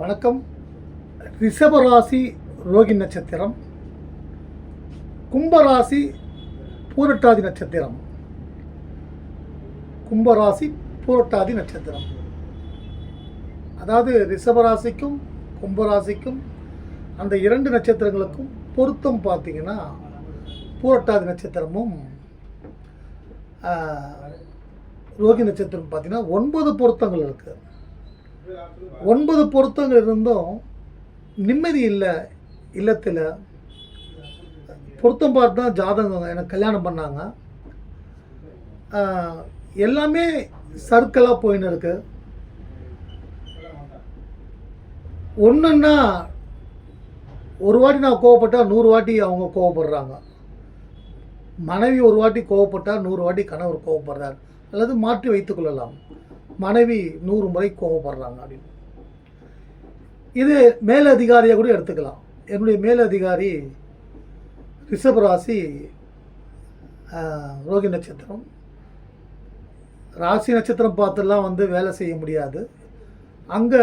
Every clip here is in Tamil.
வணக்கம். ரிஷபராசி ரோகி நட்சத்திரம். கும்பராசி பூரட்டாதி நட்சத்திரம். கும்பராசி பூரட்டாதி நட்சத்திரம். அதாவது ரிஷபராசிக்கும் கும்பராசிக்கும் அந்த இரண்டு நட்சத்திரங்களுக்கும் பொருத்தம் பார்த்தீங்கன்னா பூரட்டாதி நட்சத்திரமும் ரோகி நட்சத்திரம் பார்த்தீங்கன்னா ஒன்பது பொருத்தங்கள் இருக்குது ஒன்பது பொருத்தங்கள் இருந்தும் நிம்மதி இல்லை இல்லத்தில். பொருத்தம் பார்த்து தான் ஜாதகம் எனக்கு கல்யாணம் பண்ணாங்க. எல்லாமே சர்க்கிளாக போயின்னு இருக்கு. ஒன்றுன்னா ஒரு வாட்டி நான் கோவப்பட்டால் நூறு வாட்டி அவங்க கோவப்படுறாங்க. மனைவி ஒரு வாட்டி கோவப்பட்டால் நூறு வாட்டி கணவர் கோவப்படுறார். அல்லது மாற்றி வைத்துக்கொள்ளலாம் மனைவி நூறு முறை கோவப்படுறாங்க அப்படின்னு. இது மேலதிகாரியை கூட எடுத்துக்கலாம். என்னுடைய மேலதிகாரி ரிஷபராசி ராசி ரோகி நட்சத்திரம். ராசி நட்சத்திரம் பார்த்துலாம் வந்து வேலை செய்ய முடியாது. அங்கே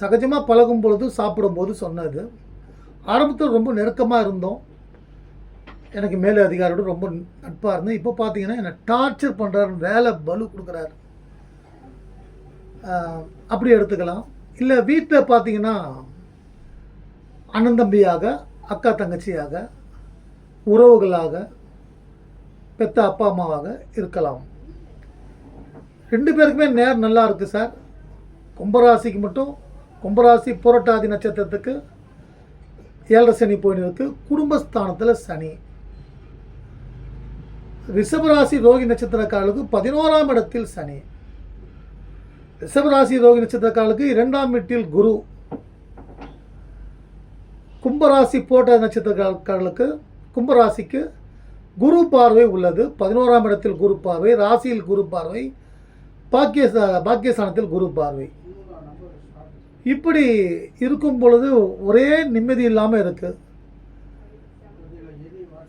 சகஜமாக பழகும் பொழுது சாப்பிடும்போது சொன்னது. ஆரம்பத்தில் ரொம்ப நெருக்கமாக இருந்தோம். எனக்கு மேலே அதிகாரியோட ரொம்ப நட்பாக இருந்தேன். இப்போ பார்த்தீங்கன்னா என்னை டார்ச்சர் பண்ணுறாரு வேலை பலு கொடுக்குறாரு. அப்படி எடுத்துக்கலாம். இல்லை வீட்டில் பார்த்தீங்கன்னா அண்ணன் தம்பியாக அக்கா தங்கச்சியாக உறவுகளாக பெத்த அப்பா அம்மாவாக இருக்கலாம். ரெண்டு பேருக்குமே நேர் நல்லா இருக்குது சார். கும்பராசிக்கு மட்டும் கும்பராசி புரட்டாதி நட்சத்திரத்துக்கு ஏழரை சனி போயின்னு இருக்கு. குடும்பஸ்தானத்தில் சனி. ரிஷபராசி ரோகி நட்சத்திரக்காரர்களுக்கு பதினோராம் இடத்தில் சனி. ரிஷபராசி ரோகி நட்சத்திரக்காரர்களுக்கு இரண்டாம் வீட்டில் குரு. கும்பராசி போட்ட நட்சத்திரக்காரர்களுக்கு கும்பராசிக்கு குரு பார்வை உள்ளது. பதினோராம் இடத்தில் குரு பார்வை ராசியில் குரு பார்வை பாக்கிய பாக்கியஸ்தானத்தில் குரு பார்வை. இப்படி இருக்கும் பொழுது ஒரே நிம்மதி இல்லாமல் இருக்குது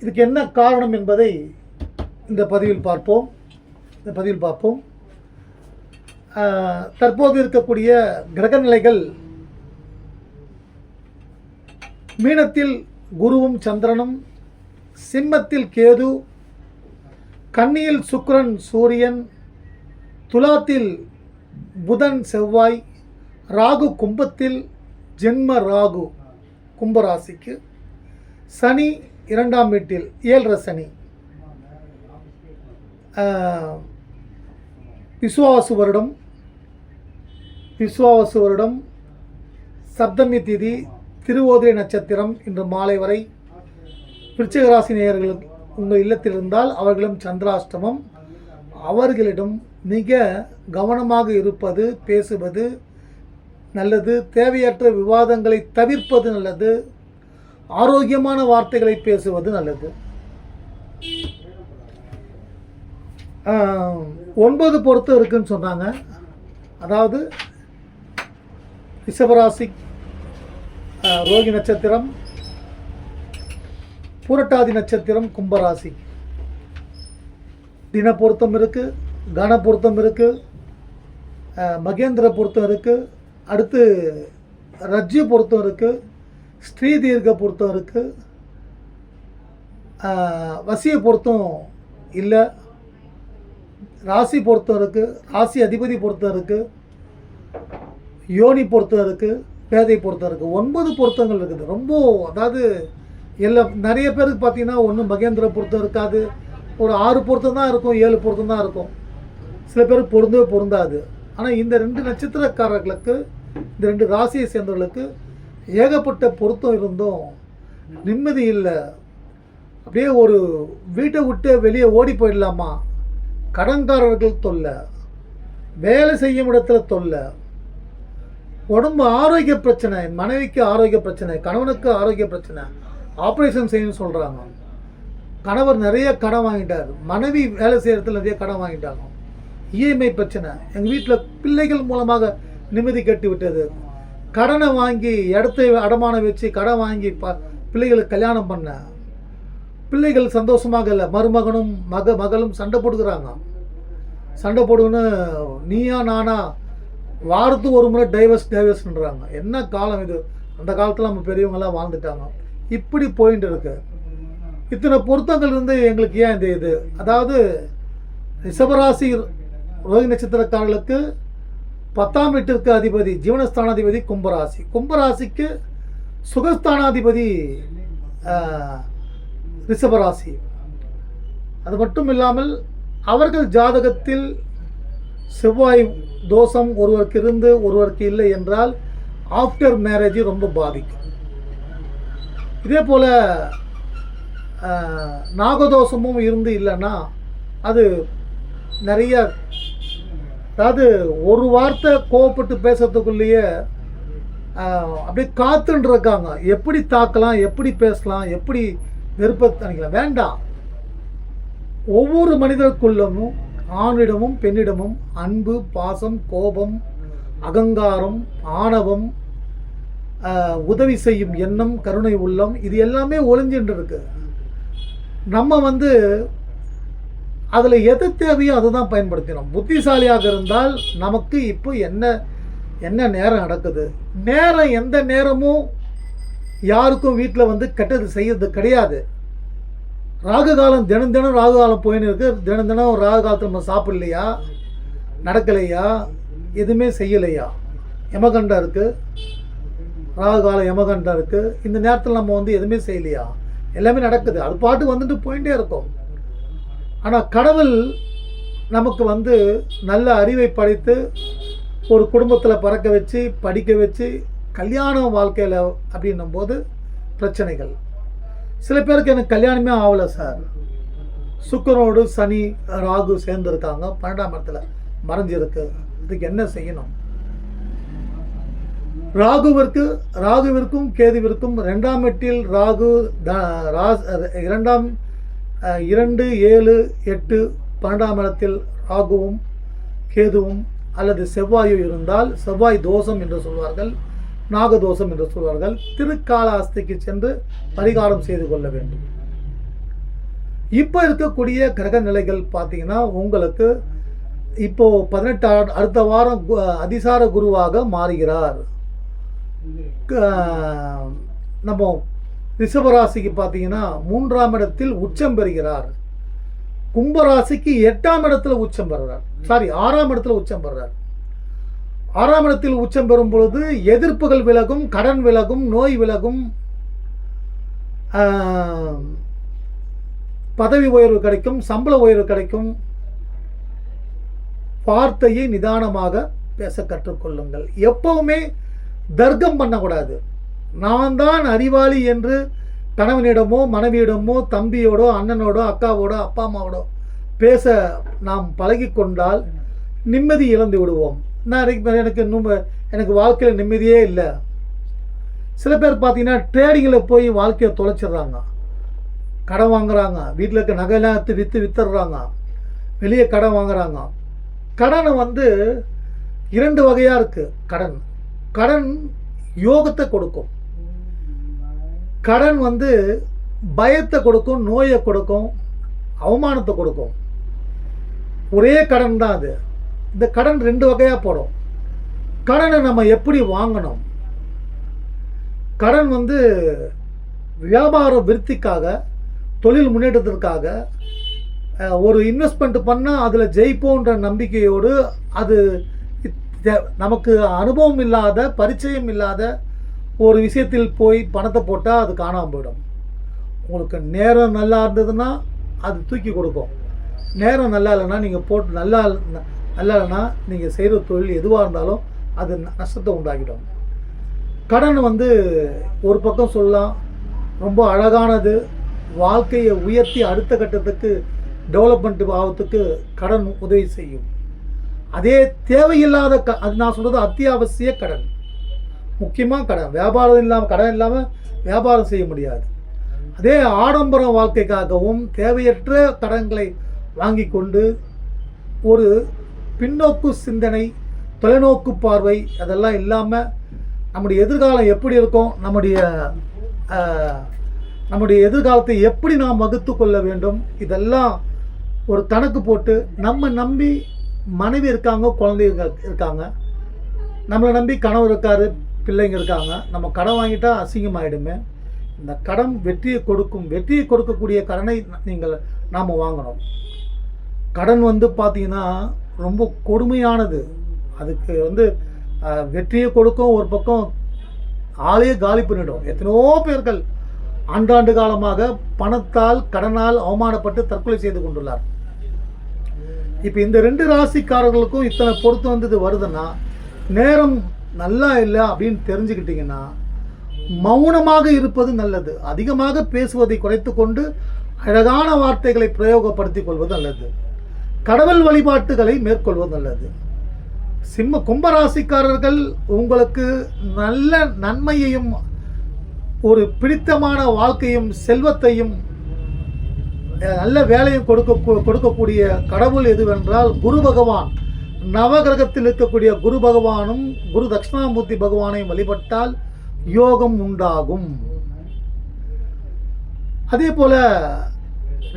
இதுக்கு என்ன காரணம் என்பதை இந்த பதிவில் பார்ப்போம். இந்த பதிவில் பார்ப்போம். தற்போது இருக்கக்கூடிய கிரகநிலைகள். மீனத்தில் குருவும் சந்திரனும் சிம்மத்தில் கேது கன்னியில் சுக்கரன் சூரியன் துலாத்தில் புதன் செவ்வாய் ராகு கும்பத்தில் ஜென்ம ராகு கும்பராசிக்கு. சனி இரண்டாம் வீட்டில் ஏழரை சனி. விசுவாசு வருடம் விசுவாவசு வருடம் சப்தமி திதி திருவோதிரை நட்சத்திரம் இன்று மாலை வரை விருச்சிக நேயர்கள் உங்கள் இல்லத்தில் இருந்தால் அவர்களும் சந்திராஷ்டமம். அவர்களிடம் மிக கவனமாக இருப்பது பேசுவது நல்லது தேவையற்ற விவாதங்களை தவிர்ப்பது நல்லது ஆரோக்கியமான வார்த்தைகளை பேசுவது நல்லது. ஒன்பது பொறுத்து இருக்குன்னு சொன்னாங்க. அதாவது ரிஷபராசி ரோகி நட்சத்திரம் பூரட்டாதி நட்சத்திரம் கும்பராசி. தின பொருத்தம் இருக்குது கன பொருத்தம் இருக்குது மகேந்திர பொருத்தம் இருக்குது அடுத்து ரஜ்ஜு பொருத்தம் இருக்குது ஸ்ரீ தீர்க்க பொருத்தம் இருக்குது வசிய பொருத்தம் இல்லை ராசி பொருத்தம் இருக்குது ராசி அதிபதி பொருத்தம் இருக்குது யோனி பொருத்தம் இருக்குது பேதை பொருத்தம் இருக்குது ஒன்பது பொருத்தங்கள் இருக்குது. ரொம்ப அதாவது எல்லா நிறைய பேருக்கு பார்த்தீங்கன்னா ஒன்று மகேந்திர பொருத்தம் இருக்காது. ஒரு ஆறு பொருத்தம் தான் இருக்கும் ஏழு பொருத்தம் தான் இருக்கும். சில பேர் பொருந்தவே பொருந்தாது. ஆனால் இந்த ரெண்டு நட்சத்திரக்காரர்களுக்கு இந்த ரெண்டு ராசியை சேர்ந்தவர்களுக்கு ஏகப்பட்ட பொருத்தம் இருந்தும் நிம்மதி இல்லை. அப்படியே ஒரு வீட்டை விட்டு வெளியே ஓடி போயிடலாமா? கடன்காரர்கள் தொல்லை. வேலை செய்யும் இடத்துல தொல்லை. உடம்பு ஆரோக்கிய பிரச்சனை மனைவிக்கு ஆரோக்கிய பிரச்சனை கணவனுக்கு ஆரோக்கிய பிரச்சனை ஆப்ரேஷன் செய்யணும்னு சொல்கிறாங்க கணவர் நிறைய கடன் வாங்கிட்டார். மனைவி வேலை செய்கிற இடத்துல நிறைய கடன் வாங்கிட்டாங்க. இஎம்ஐ பிரச்சனை. எங்கள் வீட்டில் பிள்ளைகள் மூலமாக நிம்மதி கட்டி விட்டது. கடனை வாங்கி இடத்தை அடமானம் வச்சு கடன் வாங்கி ப பிள்ளைகளுக்கு கல்யாணம் பண்ண. பிள்ளைகள் சந்தோஷமாக இல்லை. மருமகனும் மக மகளும் சண்டை போட்டுக்கிறாங்க. சண்டை போடுன்னு நீயா நானா வாரத்துக்கு ஒரு முறை டைவர்ஸ் டைவர்ஸ்ன்றாங்க என்ன காலம் இது? அந்த காலத்தில் நம்ம பெரியவங்கெல்லாம் வாழ்ந்துட்டாங்க. இப்படி போயிட்டு இருக்கு. இத்தனை பொருத்தங்கள் இருந்து எங்களுக்கு ஏன் இந்த இது? அதாவது ரிஷபராசி ரோஹி நட்சத்திரக்காரர்களுக்கு பத்தாம் வீட்டிற்கு அதிபதி ஜீவனஸ்தானாதிபதி கும்பராசி. கும்பராசிக்கு சுகஸ்தானாதிபதி ரிஷபராசி. அது மட்டும் இல்லாமல் அவர்கள் ஜாதகத்தில் செவ்வாய் தோஷம் ஒருவருக்கு இருந்து ஒருவருக்கு இல்லை என்றால் ஆஃப்டர் மேரேஜ் ரொம்ப பாதிக்கும். இதே போல் நாகதோஷமும் இருந்து இல்லைன்னா அது நிறைய அதாவது ஒரு வார்த்தை கோவப்பட்டு பேசுறதுக்குள்ளேயே அப்படியே காத்துன்னு இருக்காங்க எப்படி தாக்கலாம் எப்படி பேசலாம் எப்படி நெருப்ப நினைக்கலாம் வேண்டாம். ஒவ்வொரு மனிதருக்குள்ளமும் ஆணிடமும் பெண்ணிடமும் அன்பு பாசம் கோபம் அகங்காரம் ஆணவம் உதவி செய்யும் எண்ணம் கருணை உள்ளம் இது எல்லாமே ஒளிஞ்சுட்டு இருக்கு நம்ம வந்து அதில் எது தேவையோ அதை தான் பயன்படுத்தினோம். புத்திசாலியாக இருந்தால் நமக்கு இப்போ என்ன என்ன நேரம் நடக்குது? நேரம் எந்த நேரமும் யாருக்கும் வீட்டில் வந்து கெட்டது செய்யறது கிடையாது. ராகு காலம் தினம் தினம் ராகு காலம் போயின்னு இருக்கு. தினம் தினம் ராகு காலத்தில் நம்ம சாப்பிட்லையா? நடக்கலையா? எதுவுமே செய்யலையா? யமகண்டா இருக்குது ராகு காலம் யமகண்டா இருக்குது இந்த நேரத்தில் நம்ம வந்து எதுவுமே செய்யலையா? எல்லாமே நடக்குது. அது பாட்டு வந்துட்டு போயிட்டே இருக்கும். ஆனால் கடவுள் நமக்கு வந்து நல்ல அறிவை படைத்து ஒரு குடும்பத்தில் பறக்க வச்சு படிக்க வச்சு கல்யாண வாழ்க்கையில் அப்படின்னும் போது பிரச்சனைகள். சில பேருக்கு எனக்கு கல்யாணமே ஆகலை சார். சுக்கரோடு சனி ராகு சேர்ந்துருக்காங்க. பன்னெண்டாம் இடத்துல மறைஞ்சிருக்கு. இதுக்கு என்ன செய்யணும்? ராகுவிற்கு ராகுவிற்கும் கேதுவிற்கும் ரெண்டாம் எட்டில் ராகு த- ராஸ்- இரண்டாம் இரண்டு ஏழு எட்டு பன்னெண்டாம் இடத்தில் ராகுவும் கேதுவும் அல்லது செவ்வாயோ இருந்தால் செவ்வாய் தோஷம் என்று சொல்வார்கள். நாகதோஷம் என்று சொல்வார்கள். திருக்காலாஸ்திக்கு சென்று பரிகாரம் செய்து கொள்ள வேண்டும். இப்போ இருக்கக்கூடிய கிரக நிலைகள் பார்த்தீங்கன்னா உங்களுக்கு இப்போ பதினெட்டு அடுத்த வாரம் அதிசார குருவாக மாறுகிறார். க- நம்ம ரிஷபராசிக்கு பார்த்தீங்கன்னா மூன்றாம் இடத்தில் உச்சம் பெறுகிறார். கும்பராசிக்கு எட்டாம் இடத்துல உச்சம் பெறுறார். சாரி ஆறாம் இடத்துல உச்சம் பெறுறார். ஆறாம் இடத்தில் உச்சம் பெறும் பொழுது எதிர்ப்புகள் விலகும் கடன் விலகும் நோய் விலகும். பதவி உயர்வு கிடைக்கும் சம்பள உயர்வு கிடைக்கும். வார்த்தையை நிதானமாக பேச கற்றுக்கொள்ளுங்கள். எப்பவுமே தர்க்கம் பண்ணக்கூடாது. நான் தான் அறிவாளி என்று கணவனிடமோ மனைவியிடமோ தம்பியோடோ அண்ணனோடோ அக்காவோடோ அப்பா அம்மாவோடோ பேச நாம் பழகிக்கொண்டால் நிம்மதி இழந்து விடுவோம். நான் எனக்கு எனக்கு இன்னும் எனக்கு வாழ்க்கையில் நிம்மதியே இல்லை. சில பேர் பார்த்தீங்கன்னா ட்ரேடிங்கில் போய் வாழ்க்கையை தொலைச்சிடுறாங்க. கடன் வாங்குறாங்க. வீட்டில் இருக்க நகையெல்லாம் எடுத்து விற்று வித்துடுறாங்க. வெளியே கடன் வாங்குறாங்க. கடனை வந்து இரண்டு வகையாக இருக்குது கடன். கடன் யோகத்தை கொடுக்கும். கடன் வந்து பயத்தை கொடுக்கும் நோயை கொடுக்கும் அவமானத்தை கொடுக்கும். ஒரே கடன் தான் அது. இந்த கடன் ரெண்டு வகையாக போடும். கடனை நம்ம எப்படி வாங்கணும்? கடன் வந்து வியாபார விருத்திக்காக தொழில் முன்னேற்றத்திற்காக ஒரு இன்வெஸ்ட்மெண்ட் பண்ணால் அதில் ஜெயிப்போன்ற நம்பிக்கையோடு அது தே- நமக்கு அனுபவம் இல்லாத பரிச்சயம் இல்லாத ஒரு விஷயத்தில் போய் பணத்தை போட்டால் அது காணாமல் போயிடும். உங்களுக்கு நேரம் நல்லா இருந்ததுன்னா அது தூக்கி கொடுக்கும். நேரம் நல்லா இல்லைன்னா நீங்கள் போட்டு நல்லா இல்ல- நீங்கள் செய்கிற தொழில் எதுவாக இருந்தாலும் அது நஷ்டத்தை உண்டாக்கிடும். கடன் வந்து ஒரு பக்கம் சொல்லலாம் ரொம்ப அழகானது. வாழ்க்கையை உயர்த்தி அடுத்த கட்டத்துக்கு டெவலப்மெண்ட் ஆகிறதுக்கு கடன் உதவி செய்யும். அதே தேவையில்லாத க அது நான் சொல்கிறது அத்தியாவசிய கடன். முக்கியமாக கடன். வியாபாரம் இல்லாமல் கடன் இல்லாமல் வியாபாரம் செய்ய முடியாது. அதே ஆடம்பர வாழ்க்கைக்காகவும் தேவையற்ற கடன்களை வாங்கி கொண்டு ஒரு பின்னோக்கு சிந்தனை தொலைநோக்கு பார்வை அதெல்லாம் இல்லாமல் நம்முடைய எதிர்காலம் எப்படி இருக்கும் நம்முடைய நம்முடைய எதிர்காலத்தை எப்படி நாம் வகுத்து கொள்ள வேண்டும் இதெல்லாம் ஒரு கணக்கு போட்டு நம்ம நம்பி மனைவி இருக்காங்க குழந்தைங்க இருக்காங்க. நம்மளை நம்பி கணவர் இருக்காரு பிள்ளைங்க இருக்காங்க. நம்ம கடன் வாங்கிட்டா அசிங்கமாயிடுமே. இந்த கடன் வெற்றியை கொடுக்கும் வெற்றியை கொடுக்கக்கூடிய கடனை நீங்கள் நாம் வாங்கணும். கடன் வந்து பார்த்தீங்கன்னா ரொம்ப கொடுமையானது. அதுக்கு வந்து வெற்றியை கொடுக்கும் ஒரு பக்கம் ஆளையே காலி பண்ணிடும். எத்தனையோ பேர்கள் ஆண்டாண்டு காலமாக பணத்தால் கடனால் அவமானப்பட்டு தற்கொலை செய்து கொண்டுள்ளார். இப்போ இந்த ரெண்டு ராசிக்காரர்களுக்கும் இத்தனை பொருத்தம் வந்தது வருதுன்னா நேரம் நல்லா இல்லை அப்படின்னு தெரிஞ்சுக்கிட்டிங்கன்னா மௌனமாக இருப்பது நல்லது. அதிகமாக பேசுவதை குறைத்து கொண்டு அழகான வார்த்தைகளை பிரயோகப்படுத்திக் கொள்வது நல்லது. கடவுள் வழிபாட்டுகளை மேற்கொள்வது நல்லது. சிம்ம கும்பராசிக்காரர்கள் உங்களுக்கு நல்ல நன்மையையும் ஒரு பிடித்தமான வாழ்க்கையும் செல்வத்தையும் நல்ல வேலையும் கொடுக்க கொடுக்கக்கூடிய கடவுள் எதுவென்றால் குரு பகவான். நவகிரகத்தில் இருக்கக்கூடிய குரு பகவானும் குரு தட்சிணாமூர்த்தி பகவானையும் வழிபட்டால் யோகம் உண்டாகும். அதே போல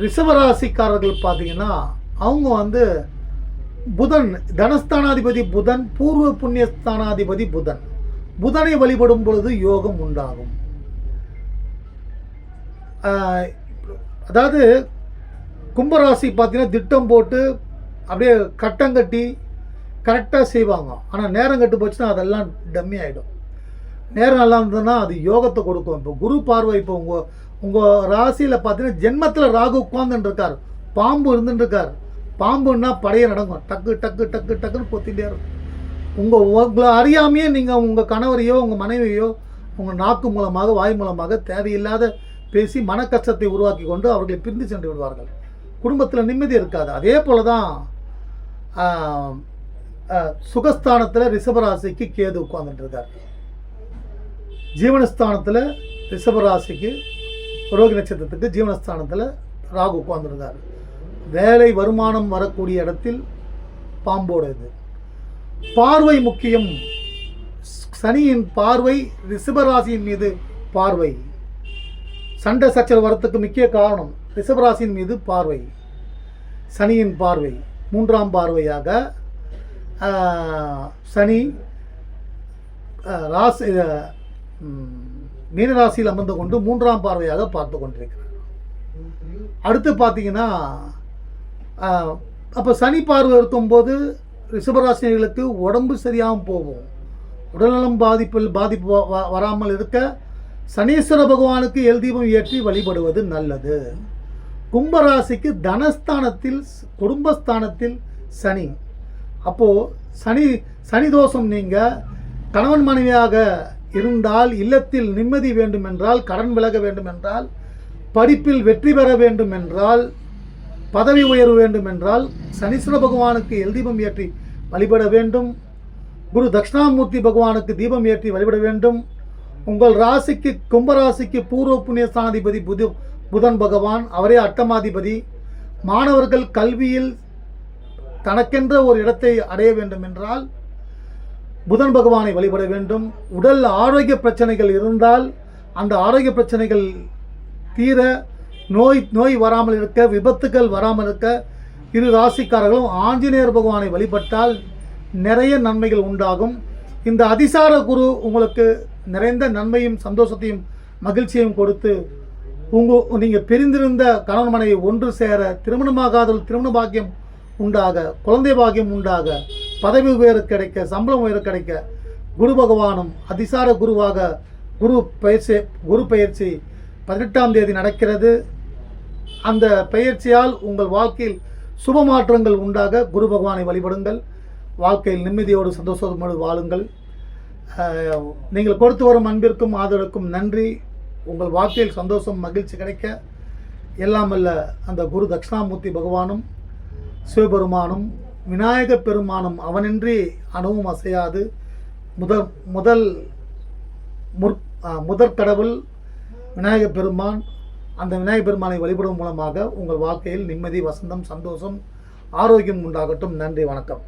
ரிஷபராசிக்காரர்கள் பார்த்தீங்கன்னா அவங்க வந்து புதன் தனஸ்தானாதிபதி புதன் பூர்வ புண்ணியஸ்தானாதிபதி புதன். புதனை வழிபடும் பொழுது யோகம் உண்டாகும். அதாவது கும்பராசி பார்த்தீங்கன்னா திட்டம் போட்டு அப்படியே கட்டம் கட்டி கரெக்டாக செய்வாங்க. ஆனால் நேரம் கட்டு போச்சுன்னா அதெல்லாம் டம்மி ஆகிடும் நேரம் நல்லா இருந்ததுன்னா அது யோகத்தை கொடுக்கும். இப்போ குரு பார்வை இப்போ உங்கள் உங்கள் ராசியில் பார்த்தீங்கன்னா ஜென்மத்தில் ராகு உட்காந்துட்டு இருக்கார். பாம்பு இருந்துட்டு இருக்கார். பாம்புன்னா படைய நடக்கும். டக்கு டக்கு டக்கு டக்குன்னு கொத்திட்டே இருக்கும். உங்கள் உங்களை அறியாமையே நீங்கள் உங்கள் கணவரையோ உங்கள் மனைவியோ உங்கள் நாக்கு மூலமாக வாய் மூலமாக தேவையில்லாத பேசி மன கஷ்டத்தை உருவாக்கி கொண்டு அவர்களை பிரிந்து சென்று விடுவார்கள். குடும்பத்தில் நிம்மதி இருக்காது. அதே போல தான் சுகஸ்தானத்தில் ரிஷபராசிக்கு கேது உட்கார்ந்துட்டு இருக்கார். ஜீவனஸ்தானத்தில் ரிஷபராசிக்கு ரோகி நட்சத்திரத்துக்கு ஜீவனஸ்தானத்தில் ராகு உட்கார்ந்துருக்கார். வேலை வருமானம் வரக்கூடிய இடத்தில் பாம்போட இது. பார்வை முக்கியம். சனியின் பார்வை ரிஷபராசியின் மீது பார்வை. சண்டை சச்சரவு வரத்துக்கு முக்கிய காரணம் ரிஷபராசியின் மீது பார்வை. சனியின் பார்வை மூன்றாம் பார்வையாக சனி ராசி மீனராசியில் அமர்ந்து கொண்டு மூன்றாம் பார்வையாக பார்த்து கொண்டிருக்கிறார். அடுத்து பார்த்தீங்கன்னா அப்போ சனி பார்வை இருக்கும்போது ரிஷபராசினிகளுக்கு உடம்பு சரியாமல் போகும். உடல்நலம் பாதிப்பில் பாதிப்பு வ- வ- வராமல் இருக்க சனீஸ்வர பகவானுக்கு எல் தீபம் ஏற்றி வழிபடுவது நல்லது. கும்பராசிக்கு தனஸ்தானத்தில் குடும்பஸ்தானத்தில் சனி. அப்போது சனி சனி தோஷம் நீங்கள் கணவன் மனைவியாக இருந்தால் இல்லத்தில் நிம்மதி வேண்டுமென்றால் கடன் விலக வேண்டும் என்றால் படிப்பில் வெற்றி பெற வேண்டும் என்றால் பதவி உயர்வு வேண்டும் என்றால் சனீஸ்வர பகவானுக்கு எல் தீபம் ஏற்றி வழிபட வேண்டும். குரு தட்சிணாமூர்த்தி பகவானுக்கு தீபம் ஏற்றி வழிபட வேண்டும். உங்கள் ராசிக்கு கும்பராசிக்கு பூர்வ புண்ணிய ஸ்தானாதிபதி புது புதன் பகவான் அவரே அட்டமாதிபதி. மாணவர்கள் கல்வியில் தனக்கென்ற ஒரு இடத்தை அடைய வேண்டும் என்றால் புதன் பகவானை வழிபட வேண்டும். உடல் ஆரோக்கிய பிரச்சனைகள் இருந்தால் அந்த ஆரோக்கிய பிரச்சனைகள் தீர நோய் நோய் வராமல் இருக்க விபத்துகள் வராமல் இருக்க இரு ராசிக்காரர்களும் ஆஞ்சநேயர் பகவானை வழிபட்டால் நிறைய நன்மைகள் உண்டாகும். இந்த அதிசார குரு உங்களுக்கு நிறைந்த நன்மையும் சந்தோஷத்தையும் மகிழ்ச்சியையும் கொடுத்து உங்கள் நீங்கள் பிரிந்திருந்த கணவன் மனைவி ஒன்று சேர திருமணமாகாதல் திருமண பாக்கியம் உண்டாக குழந்தை பாக்கியம் உண்டாக பதவி உயர்வு கிடைக்க சம்பளம் உயர்வு கிடைக்க குரு பகவானும் அதிசார குருவாக குரு பயிற்சி குரு பயிற்சி பதினெட்டாம் தேதி நடக்கிறது. அந்த பயிற்சியால் உங்கள் வாழ்க்கையில் சுப மாற்றங்கள் உண்டாக குரு பகவானை வழிபடுங்கள். வாழ்க்கையில் நிம்மதியோடு சந்தோஷமோடு வாழுங்கள். நீங்கள் கொடுத்து வரும் அன்பிற்கும் ஆதரவுக்கும் நன்றி. உங்கள் வாழ்க்கையில் சந்தோஷம் மகிழ்ச்சி கிடைக்க எல்லாம் அல்ல அந்த குரு தட்சிணாமூர்த்தி பகவானும் சிவபெருமானும் விநாயகப் பெருமானும் அவனின்றி அணுவும் அசையாது. முதல் முதல் முற் முதற்கடவுள் முதற் விநாயகப் பெருமான் அந்த விநாயகர் பெருமானை வழிபடும் மூலமாக உங்கள் வாழ்க்கையில் நிம்மதி வசந்தம் சந்தோஷம் ஆரோக்கியம் உண்டாகட்டும். நன்றி வணக்கம்.